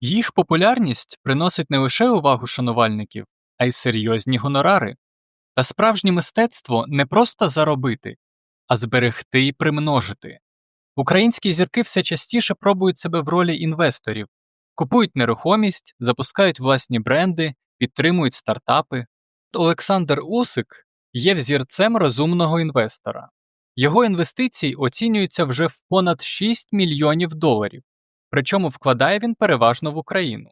Їх популярність приносить не лише увагу шанувальників, а й серйозні гонорари. Та справжнє мистецтво не просто заробити, а зберегти і примножити. Українські зірки все частіше пробують себе в ролі інвесторів, купують нерухомість, запускають власні бренди, підтримують стартапи. Олександр Усик є взірцем розумного інвестора. Його інвестиції оцінюються вже в понад 6 мільйонів доларів, причому вкладає він переважно в Україну.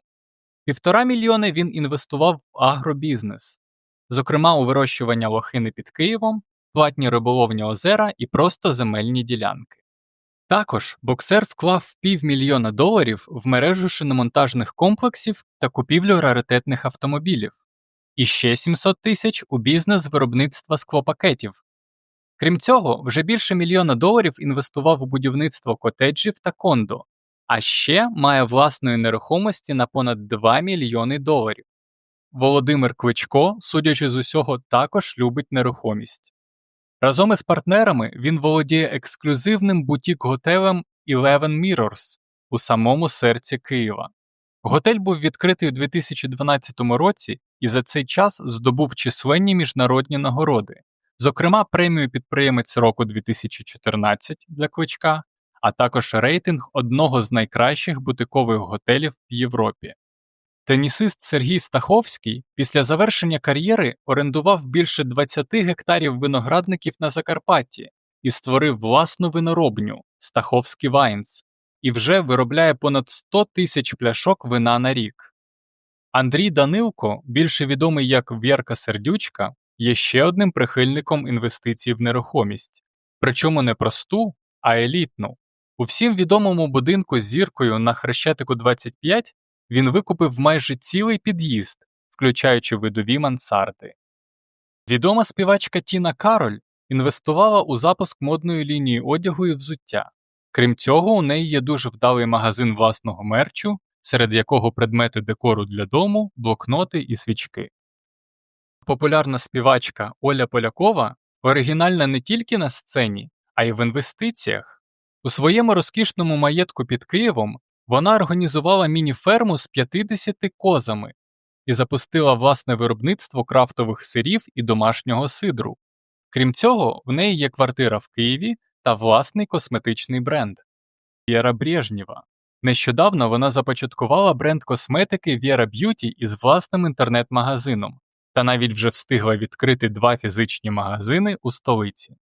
Півтора мільйони він інвестував в агробізнес, зокрема у вирощування лохини під Києвом, платні риболовні озера і просто земельні ділянки. Також боксер вклав півмільйона доларів в мережу шиномонтажних комплексів та купівлю раритетних автомобілів, і ще 700 тисяч у бізнес виробництва склопакетів. Крім цього, вже більше мільйона доларів інвестував у будівництво котеджів та кондо, а ще має власної нерухомості на понад 2 мільйони доларів. Володимир Кличко, судячи з усього, також любить нерухомість. Разом із партнерами він володіє ексклюзивним бутік-готелем Eleven Mirrors у самому серці Києва. Готель був відкритий у 2012 році і за цей час здобув численні міжнародні нагороди, зокрема премію підприємець року 2014 для Кличка, а також рейтинг одного з найкращих бутикових готелів в Європі. Тенісист Сергій Стаховський після завершення кар'єри орендував більше 20 гектарів виноградників на Закарпатті і створив власну виноробню Стаховський Вайнс і вже виробляє понад 100 тисяч пляшок вина на рік. Андрій Данилко, більше відомий як В'єрка Сердючка, є ще одним прихильником інвестицій в нерухомість, причому не просту, а елітну. У всім відомому будинку з зіркою на Хрещатику 25 він викупив майже цілий під'їзд, включаючи видові мансарди. Відома співачка Тіна Кароль інвестувала у запуск модної лінії одягу і взуття. Крім цього, у неї є дуже вдалий магазин власного мерчу, серед якого предмети декору для дому, блокноти і свічки. Популярна співачка Оля Полякова оригінальна не тільки на сцені, а й в інвестиціях. У своєму розкішному маєтку під Києвом вона організувала міні-ферму з 50 козами і запустила власне виробництво крафтових сирів і домашнього сидру. Крім цього, в неї є квартира в Києві та власний косметичний бренд Віра Брежнєва. Нещодавно вона започаткувала бренд косметики Віра Б'юті із власним інтернет-магазином та навіть вже встигла відкрити два фізичні магазини у столиці.